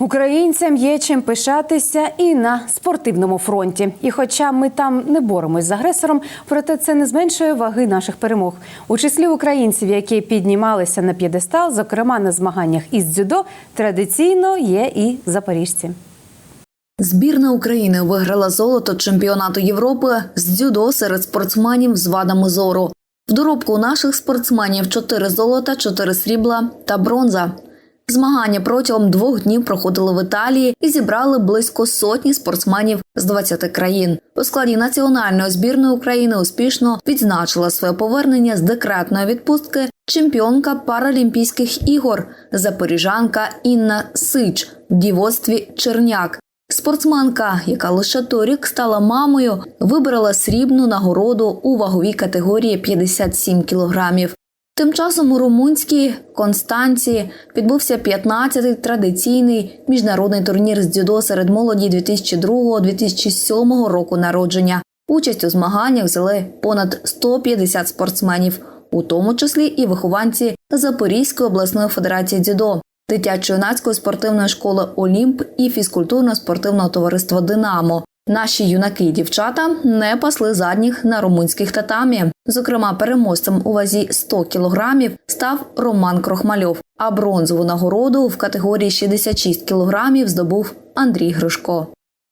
Українцям є чим пишатися і на спортивному фронті. І хоча ми там не боремось з агресором, проте це не зменшує ваги наших перемог. У числі українців, які піднімалися на п'єдестал, зокрема на змаганнях із дзюдо, традиційно є і запоріжці. Збірна України виграла золото чемпіонату Європи з дзюдо серед спортсменів з вадами зору. В доробку наших спортсменів 4 золота, 4 срібла та бронза. Змагання протягом двох днів проходили в Італії і зібрали близько сотні спортсменів з 20 країн. У складі національної збірної України успішно відзначила своє повернення з декретної відпустки чемпіонка Паралімпійських ігор запоріжанка Інна Сич в дівоцтві Черняк. Спортсменка, яка лише торік стала мамою, вибрала срібну нагороду у ваговій категорії 57 кілограмів. Тим часом у румунській Констанції відбувся 15-й традиційний міжнародний турнір з дзюдо серед молоді 2002-2007 року народження. Участь у змаганнях взяли понад 150 спортсменів, у тому числі і вихованці Запорізької обласної федерації дзюдо, дитячо-юнацької спортивної школи Олімп і фізкультурно-спортивного товариства Динамо. Наші юнаки і дівчата не пасли задніх на румунських татамі. Зокрема, переможцем у вазі 100 кілограмів став Роман Крохмальов, а бронзову нагороду в категорії 66 кілограмів здобув Андрій Гришко.